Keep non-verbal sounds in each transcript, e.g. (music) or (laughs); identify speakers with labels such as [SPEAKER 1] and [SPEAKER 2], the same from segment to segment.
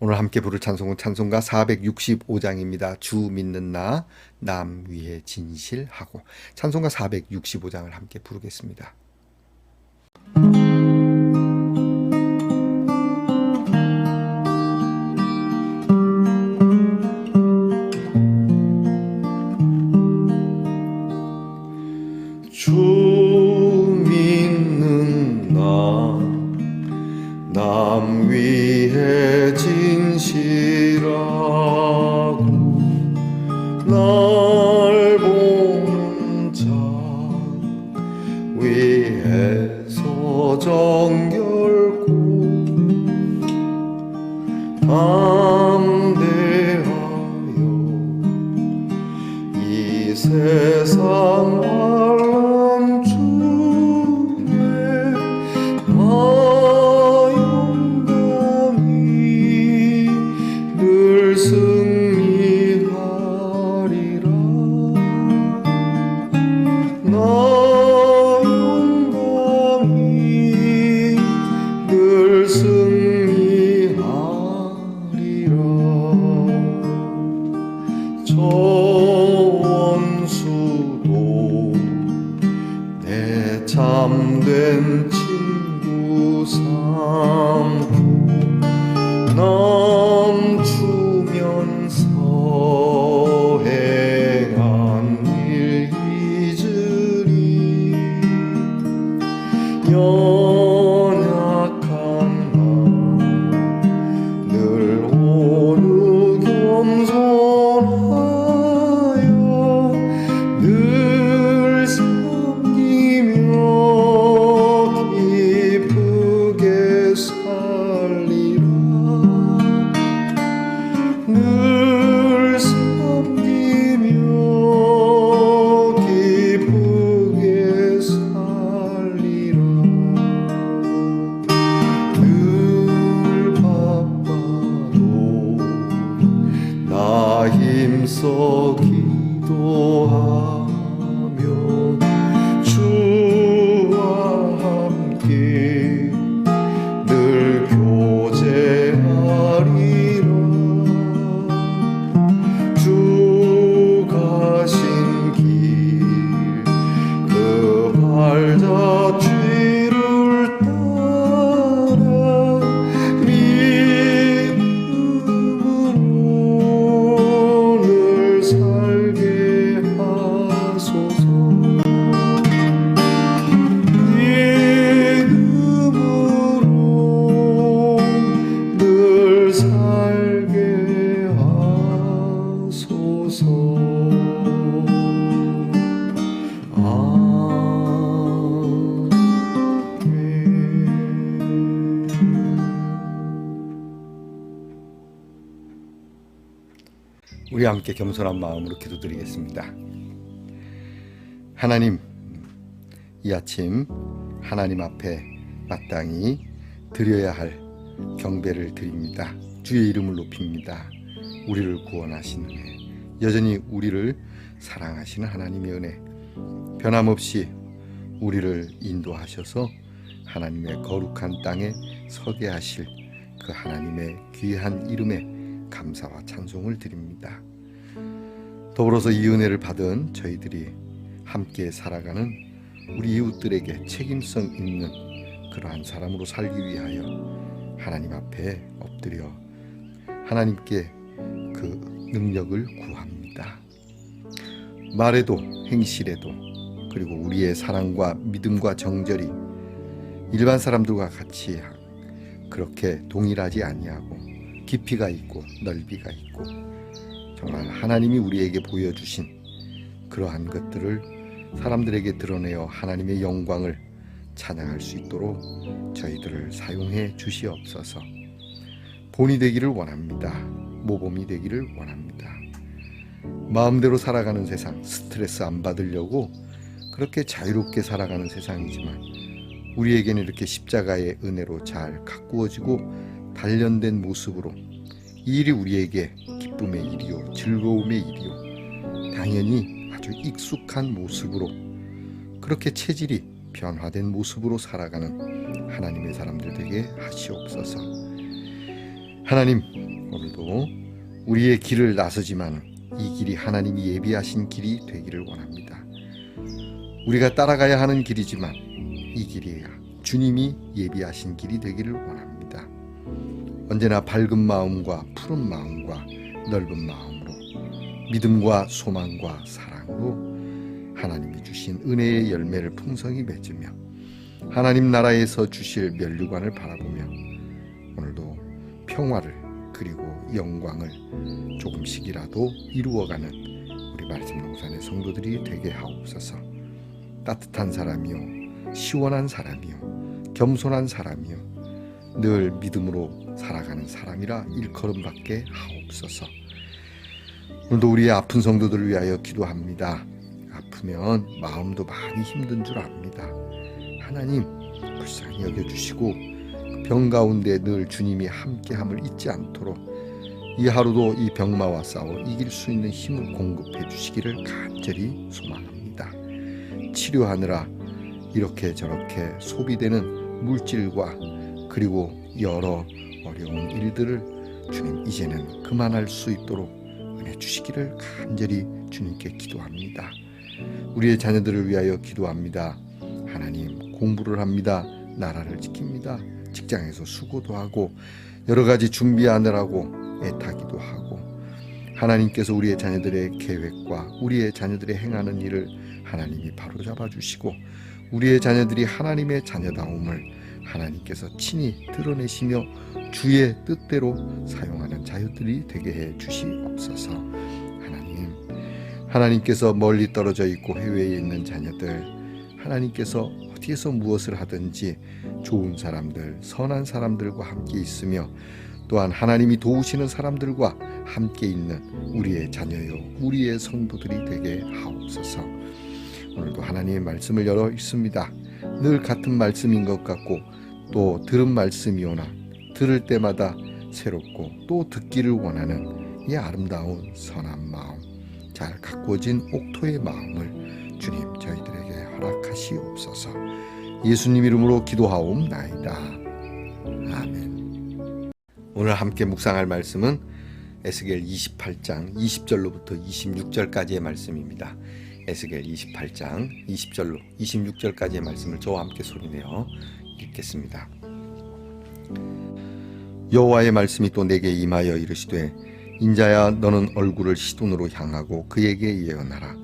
[SPEAKER 1] 오늘 함께 부를 찬송은 찬송가 465장입니다. 주 믿는 나, 남 위에 진실하고 찬송가 465장을 함께 부르겠습니다.
[SPEAKER 2] 연
[SPEAKER 1] 함께 겸손한 마음으로 기도드리겠습니다. 하나님, 이 아침 하나님 앞에 마땅히 드려야 할 경배를 드립니다. 주의 이름을 높입니다. 우리를 구원하신 은혜, 여전히 우리를 사랑하시는 하나님의 은혜, 변함없이 우리를 인도하셔서 하나님의 거룩한 땅에 서게 하실 그 하나님의 귀한 이름에 감사와 찬송을 드립니다. 더불어서 이 은혜를 받은 저희들이 함께 살아가는 우리 이웃들에게 책임성 있는 그러한 사람으로 살기 위하여 하나님 앞에 엎드려 하나님께 그 능력을 구합니다. 말에도 행실에도 그리고 우리의 사랑과 믿음과 정절이 일반 사람들과 같이 그렇게 동일하지 아니하고 깊이가 있고 넓이가 있고 정말 하나님이 우리에게 보여주신 그러한 것들을 사람들에게 드러내어 하나님의 영광을 찬양할 수 있도록 저희들을 사용해 주시옵소서. 본이 되기를 원합니다. 모범이 되기를 원합니다. 마음대로 살아가는 세상, 스트레스 안 받으려고 그렇게 자유롭게 살아가는 세상이지만 우리에게는 이렇게 십자가의 은혜로 잘 가꾸어지고 단련된 모습으로 이 일이 우리에게 기쁨의 일이요 즐거움의 일이요 당연히 아주 익숙한 모습으로 그렇게 체질이 변화된 모습으로 살아가는 하나님의 사람들 되게 하시옵소서. 하나님 오늘도 우리의 길을 나서지만 이 길이 하나님이 예비하신 길이 되기를 원합니다. 우리가 따라가야 하는 길이지만 이 길이 주님이 예비하신 길이 되기를 원합니다. 언제나 밝은 마음과 푸른 마음과 넓은 마음으로 믿음과 소망과 사랑으로 하나님이 주신 은혜의 열매를 풍성히 맺으며 하나님 나라에서 주실 면류관을 바라보며 오늘도 평화를 그리고 영광을 조금씩이라도 이루어가는 우리 말씀 농산의 성도들이 되게 하옵소서. 따뜻한 사람이요 시원한 사람이요 겸손한 사람이요 늘 믿음으로 살아가는 사람이라 일컬음 받게 하옵소서. 오늘도 우리의 아픈 성도들을 위하여 기도합니다. 아프면 마음도 많이 힘든 줄 압니다. 하나님 불쌍히 여겨주시고 병 가운데 늘 주님이 함께함을 잊지 않도록 이 하루도 이 병마와 싸워 이길 수 있는 힘을 공급해 주시기를 간절히 소망합니다. 치료하느라 이렇게 저렇게 소비되는 물질과 그리고 여러 어려운 일들을 주님 이제는 그만할 수 있도록 은혜 주시기를 간절히 주님께 기도합니다. 우리의 자녀들을 위하여 기도합니다. 하나님 공부를 합니다. 나라를 지킵니다. 직장에서 수고도 하고 여러 가지 준비하느라고 애타기도 하고 하나님께서 우리의 자녀들의 계획과 우리의 자녀들의 행하는 일을 하나님이 바로잡아 주시고 우리의 자녀들이 하나님의 자녀다움을 하나님께서 친히 드러내시며 주의 뜻대로 사용하는 자녀들이 되게 해 주시옵소서. 하나님, 하나님께서 멀리 떨어져 있고 해외에 있는 자녀들, 하나님께서 어디에서 무엇을 하든지 좋은 사람들, 선한 사람들과 함께 있으며 또한 하나님이 도우시는 사람들과 함께 있는 우리의 자녀요, 우리의 성도들이 되게 하옵소서. 오늘도 하나님의 말씀을 열어 있습니다. 늘 같은 말씀인 것 같고 또 들은 말씀이오나 들을 때마다 새롭고 또 듣기를 원하는 이 아름다운 선한 마음, 잘 가꾸어진 옥토의 마음을 주님 저희들에게 허락하시옵소서. 예수님 이름으로 기도하옵나이다. 아멘. 오늘 함께 묵상할 말씀은 에스겔 28장 20절로부터 26절까지의 말씀입니다. 에스겔 28장 20절로 26절까지의 말씀을 저와 함께 소리내어 읽겠습니다. 여호와의 말씀이 또 내게 임하여 이르시되 인자야 너는 얼굴을 시돈으로 향하고 그에게 예언하라.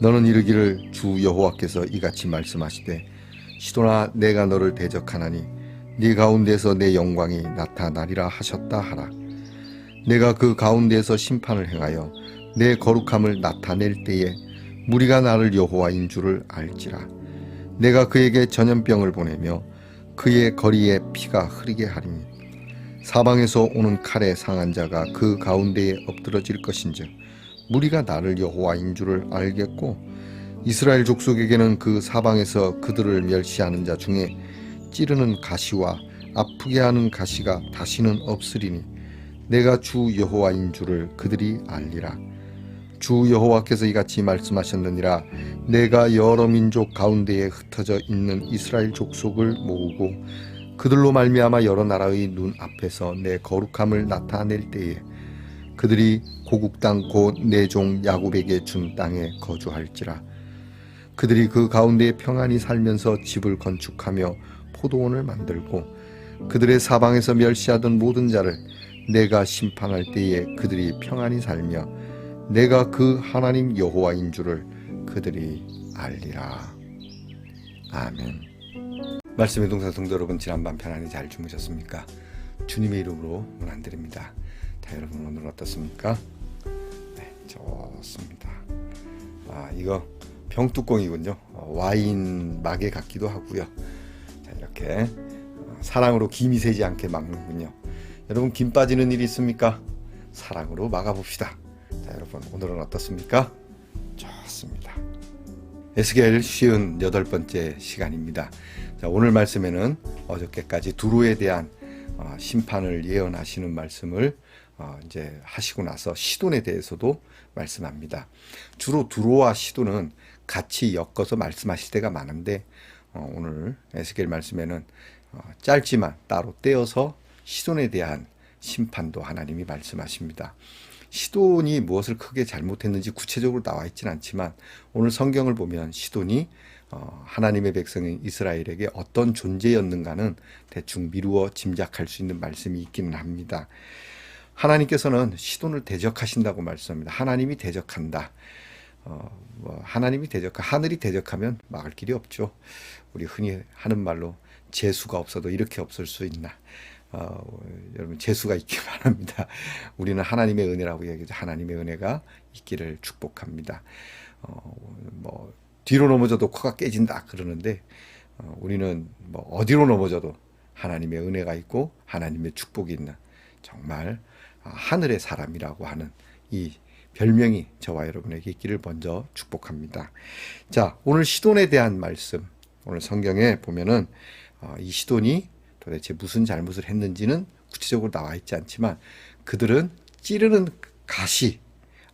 [SPEAKER 1] 너는 이르기를 주 여호와께서 이같이 말씀하시되 시돈아 내가 너를 대적하나니 네 가운데서 내 영광이 나타나리라 하셨다 하라. 내가 그 가운데서 심판을 행하여 내 거룩함을 나타낼 때에 무리가 나를 여호와인 줄을 알지라. 내가 그에게 전염병을 보내며 그의 거리에 피가 흐르게 하리니 사방에서 오는 칼에 상한 자가 그 가운데에 엎드러질 것인즉 무리가 나를 여호와인 줄을 알겠고 이스라엘 족속에게는 그 사방에서 그들을 멸시하는 자 중에 찌르는 가시와 아프게 하는 가시가 다시는 없으리니 내가 주 여호와인 줄을 그들이 알리라 주 여호와께서 이같이 말씀하셨느니라. 내가 여러 민족 가운데에 흩어져 있는 이스라엘 족속을 모으고 그들로 말미암아 여러 나라의 눈 앞에서 내 거룩함을 나타낼 때에 그들이 고국 땅곧 내 종 야곱에게 준 땅에 거주할지라. 그들이 그 가운데 평안히 살면서 집을 건축하며 포도원을 만들고 그들의 사방에서 멸시하던 모든 자를 내가 심판할 때에 그들이 평안히 살며 내가 그 하나님 여호와인 줄을 그들이 알리라. 아멘. 말씀의 동사 성도 여러분 지난밤 편안히 잘 주무셨습니까? 주님의 이름으로 문안드립니다. 자 여러분 오늘 어떻습니까? 네 좋습니다. 아 이거 병뚜껑이군요. 어, 와인 막에 같기도 하고요. 자 이렇게 어, 사랑으로 김이 새지 않게 막는군요. 여러분 김 빠지는 일이 있습니까? 사랑으로 막아봅시다. 자 여러분 오늘은 어떻습니까? 좋습니다. 에스겔 쉬운 여덟 번째 시간입니다. 자, 오늘 말씀에는 어저께까지 두로에 대한 어, 심판을 예언하시는 말씀을 어, 이제 하시고 나서 시돈에 대해서도 말씀합니다. 주로 두로와 시돈은 같이 엮어서 말씀하실 때가 많은데 어, 오늘 에스겔 말씀에는 어, 짧지만 따로 떼어서 시돈에 대한 심판도 하나님이 말씀하십니다. 시돈이 무엇을 크게 잘못했는지 구체적으로 나와 있지는 않지만 오늘 성경을 보면 시돈이 어, 하나님의 백성인 이스라엘에게 어떤 존재였는가는 대충 미루어 짐작할 수 있는 말씀이 있기는 합니다. 하나님께서는 시돈을 대적하신다고 말씀합니다. 하나님이 대적한다. 어, 뭐 하나님이 대적, 하늘이 대적하면 막을 길이 없죠. 우리 흔히 하는 말로 재수가 없어도 이렇게 없을 수 있나. 어, 여러분 재수가 있기 (laughs) 바랍니다. 우리는 하나님의 은혜라고 얘기하죠. 하나님의 은혜가 있기를 축복합니다. 어, 뭐 뒤로 넘어져도 코가 깨진다 그러는데 어, 우리는 뭐 어디로 넘어져도 하나님의 은혜가 있고 하나님의 축복이 있는 정말 아, 하늘의 사람이라고 하는 이 별명이 저와 여러분에게 있기를 먼저 축복합니다. 자, 오늘 시돈에 대한 말씀. 오늘 성경에 보면은 어, 이 시돈이 도대체 무슨 잘못을 했는지는 구체적으로 나와 있지 않지만 그들은 찌르는 가시,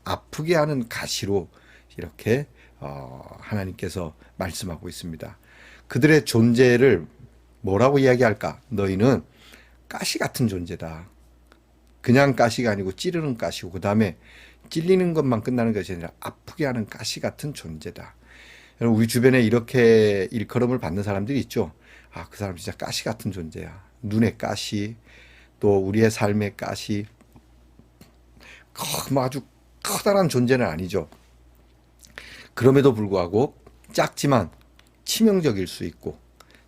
[SPEAKER 1] 아프게 하는 가시로 이렇게 어, 하나님께서 말씀하고 있습니다. 그들의 존재를 뭐라고 이야기할까? 너희는 가시 같은 존재다. 그냥 가시가 아니고 찌르는 가시고 그 다음에 찔리는 것만 끝나는 것이 아니라 아프게 하는 가시 같은 존재다. 우리 주변에 이렇게 일컬음을 받는 사람들이 있죠. 아, 그 사람 진짜 가시 같은 존재야. 눈의 가시, 또 우리의 삶의 가시. 뭐 아주 커다란 존재는 아니죠. 그럼에도 불구하고 작지만 치명적일 수 있고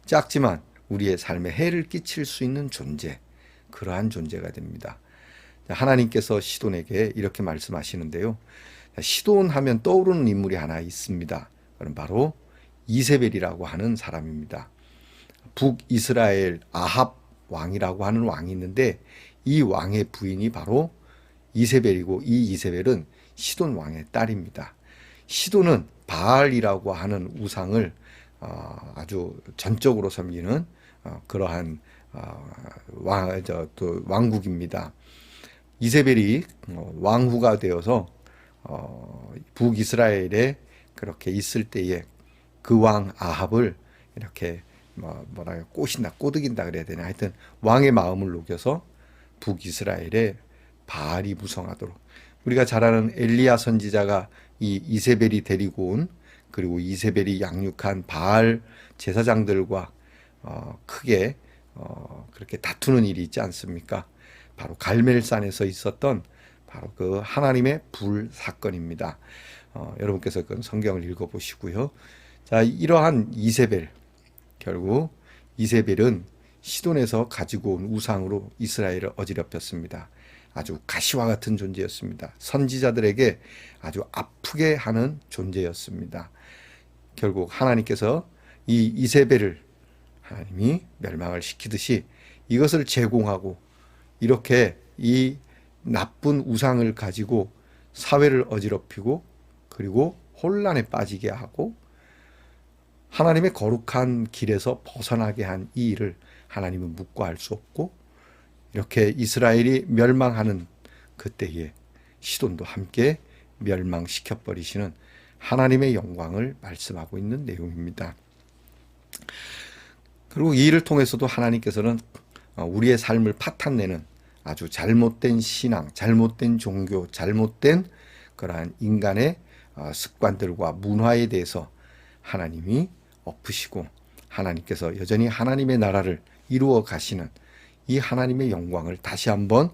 [SPEAKER 1] 작지만 우리의 삶에 해를 끼칠 수 있는 존재. 그러한 존재가 됩니다. 하나님께서 시돈에게 이렇게 말씀하시는데요. 시돈 하면 떠오르는 인물이 하나 있습니다. 그럼 바로 이세벨이라고 하는 사람입니다. 북이스라엘 아합 왕이라고 하는 왕이 있는데 이 왕의 부인이 바로 이세벨이고 이 이세벨은 시돈 왕의 딸입니다. 시돈은 바알이라고 하는 우상을 어, 아주 전적으로 섬기는 어, 그러한 어, 왕, 저, 또 왕국입니다. 이세벨이 어, 왕후가 되어서 어, 북이스라엘에 그렇게 있을 때에 그 왕 아합을 이렇게 뭐 뭐라 꼬신다 꼬드긴다 그래야 되나 하여튼 왕의 마음을 녹여서 북이스라엘에 바알이 무성하도록 우리가 잘 아는 엘리야 선지자가 이 이세벨이 데리고 온 그리고 이세벨이 양육한 바알 제사장들과 어, 크게 어, 그렇게 다투는 일이 있지 않습니까? 바로 갈멜산에서 있었던 바로 그 하나님의 불 사건입니다. 어, 여러분께서 그 성경을 읽어보시고요. 자, 이러한 이세벨 결국 이세벨은 시돈에서 가지고 온 우상으로 이스라엘을 어지럽혔습니다. 아주 가시와 같은 존재였습니다. 선지자들에게 아주 아프게 하는 존재였습니다. 결국 하나님께서 이 이세벨을 하나님이 멸망을 시키듯이 이것을 제공하고 이렇게 이 나쁜 우상을 가지고 사회를 어지럽히고 그리고 혼란에 빠지게 하고 하나님의 거룩한 길에서 벗어나게 한 이 일을 하나님은 묵과할 수 없고 이렇게 이스라엘이 멸망하는 그때에 시돈도 함께 멸망시켜 버리시는 하나님의 영광을 말씀하고 있는 내용입니다. 그리고 이 일을 통해서도 하나님께서는 어, 우리의 삶을 파탄내는 아주 잘못된 신앙, 잘못된 종교, 잘못된 그러한 인간의 어, 습관들과 문화에 대해서 하나님이 엎으시고 하나님께서 여전히 하나님의 나라를 이루어 가시는 이 하나님의 영광을 다시 한번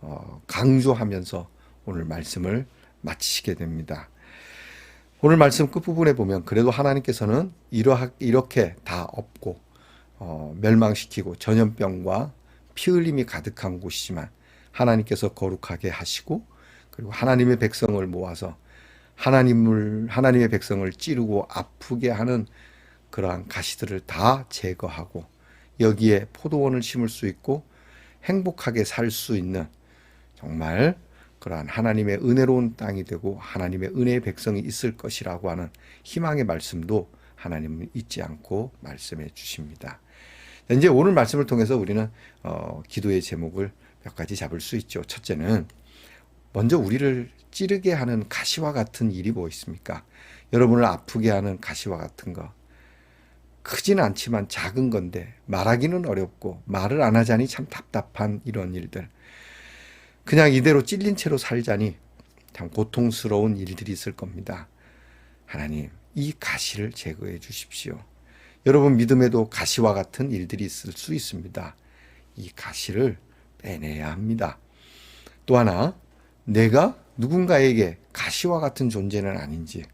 [SPEAKER 1] 어, 강조하면서 오늘 말씀을 마치시게 됩니다. 오늘 말씀 끝부분에 보면 그래도 하나님께서는 이러하, 이렇게 다 없고 어, 멸망시키고 전염병과 피 흘림이 가득한 곳이지만 하나님께서 거룩하게 하시고 그리고 하나님의 백성을 모아서 하나님을 하나님의 백성을 찌르고 아프게 하는 그러한 가시들을 다 제거하고 여기에 포도원을 심을 수 있고 행복하게 살 수 있는 정말 그러한 하나님의 은혜로운 땅이 되고 하나님의 은혜의 백성이 있을 것이라고 하는 희망의 말씀도 하나님은 잊지 않고 말씀해 주십니다. 이제 오늘 말씀을 통해서 우리는 어, 기도의 제목을 몇 가지 잡을 수 있죠. 첫째는 먼저 우리를 찌르게 하는 가시와 같은 일이 뭐 있습니까? 여러분을 아프게 하는 가시와 같은 거. 크지는 않지만 작은 건데 말하기는 어렵고 말을 안 하자니 참 답답한 이런 일들. 그냥 이대로 찔린 채로 살자니 참 고통스러운 일들이 있을 겁니다. 하나님, 이 가시를 제거해 주십시오. 여러분 믿음에도 가시와 같은 일들이 있을 수 있습니다. 이 가시를 빼내야 합니다. 또 하나, 내가 누군가에게 가시와 같은 존재는 아닌지,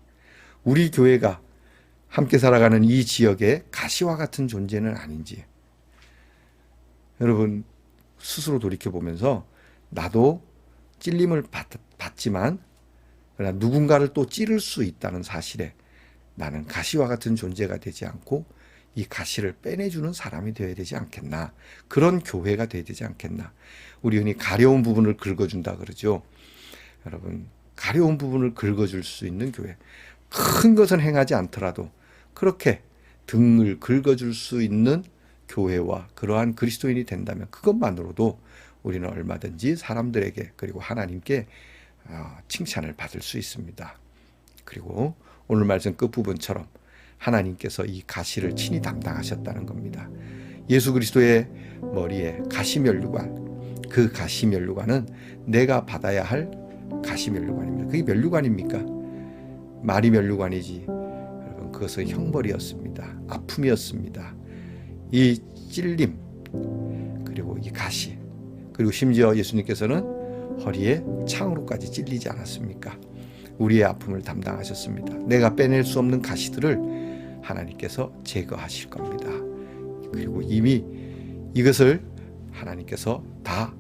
[SPEAKER 1] 우리 교회가 함께 살아가는 이 지역에 가시와 같은 존재는 아닌지, 여러분 스스로 돌이켜 보면서 나도 찔림을 받, 받지만 그러나 누군가를 또 찌를 수 있다는 사실에 나는 가시와 같은 존재가 되지 않고 이 가시를 빼내주는 사람이 되어야 되지 않겠나. 그런 교회가 되어야 되지 않겠나. 우리 흔히 가려운 부분을 긁어준다 그러죠. 여러분, 가려운 부분을 긁어줄 수 있는 교회. 큰 것은 행하지 않더라도 그렇게 등을 긁어줄 수 있는 교회와 그러한 그리스도인이 된다면 그것만으로도 우리는 얼마든지 사람들에게 그리고 하나님께 어, 칭찬을 받을 수 있습니다. 그리고 오늘 말씀 끝부분처럼 하나님께서 이 가시를 친히 담당하셨다는 겁니다. 예수 그리스도의 머리에 가시면류관, 그 가시면류관은 내가 받아야 할 가시면류관입니다. 그게 면류관입니까? 말이 면류관이지. 그것은 형벌이었습니다. 아픔이었습니다. 이 찔림 그리고 이 가시 그리고 심지어 예수님께서는 허리에 창으로까지 찔리지 않았습니까? 우리의 아픔을 담당하셨습니다. 내가 빼낼 수 없는 가시들을 하나님께서 제거하실 겁니다. 그리고 이미 이것을 하나님께서 다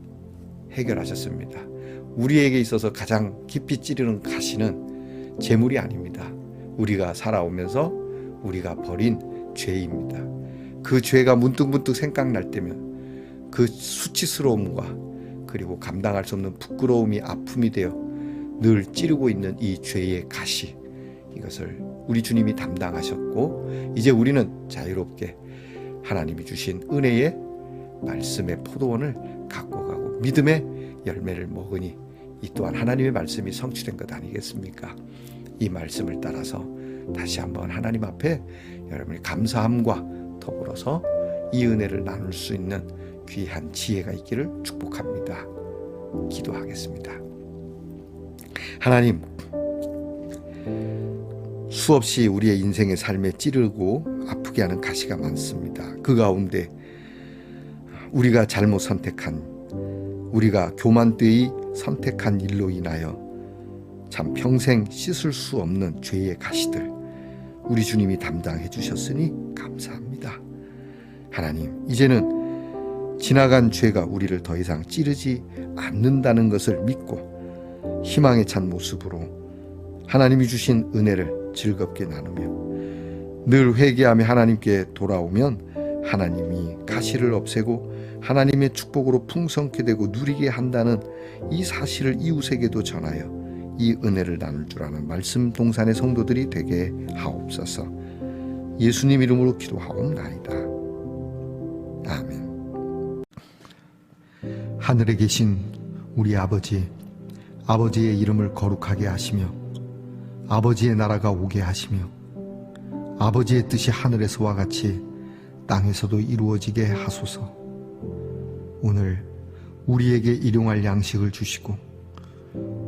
[SPEAKER 1] 해결하셨습니다. 우리에게 있어서 가장 깊이 찌르는 가시는 재물이 아닙니다. 우리가 살아오면서 우리가 벌인 죄입니다. 그 죄가 문득문득 생각날 때면 그 수치스러움과 그리고 감당할 수 없는 부끄러움이 아픔이 되어 늘 찌르고 있는 이 죄의 가시 이것을 우리 주님이 담당하셨고 이제 우리는 자유롭게 하나님이 주신 은혜의 말씀의 포도원을 갖고 가고 믿음의 열매를 먹으니 이 또한 하나님의 말씀이 성취된 것 아니겠습니까? 이 말씀을 따라서 다시 한번 하나님 앞에 여러분이 감사함과 더불어서 이 은혜를 나눌 수 있는 귀한 지혜가 있기를 축복합니다. 기도하겠습니다. 하나님, 수없이 우리의 인생의 삶에 찌르고 아프게 하는 가시가 많습니다. 그 가운데 우리가 잘못 선택한, 우리가 교만되이 선택한 일로 인하여 참 평생 씻을 수 없는 죄의 가시들, 우리 주님이 담당해 주셨으니 감사합니다. 하나님, 이제는 지나간 죄가 우리를 더 이상 찌르지 않는다는 것을 믿고 희망에 찬 모습으로 하나님이 주신 은혜를 즐겁게 나누며 늘 회개하며 하나님께 돌아오면 하나님이 가시를 없애고 하나님의 축복으로 풍성케 되고 누리게 한다는 이 사실을 이웃에게도 전하여 이 은혜를 나눌 줄 아는 말씀 동산의 성도들이 되게 하옵소서. 예수님 이름으로 기도하옵나이다. 아멘. 하늘에 계신 우리 아버지, 아버지의 이름을 거룩하게 하시며, 아버지의 나라가 오게 하시며, 아버지의 뜻이 하늘에서와 같이 땅에서도 이루어지게 하소서. 오늘 우리에게 일용할 양식을 주시고,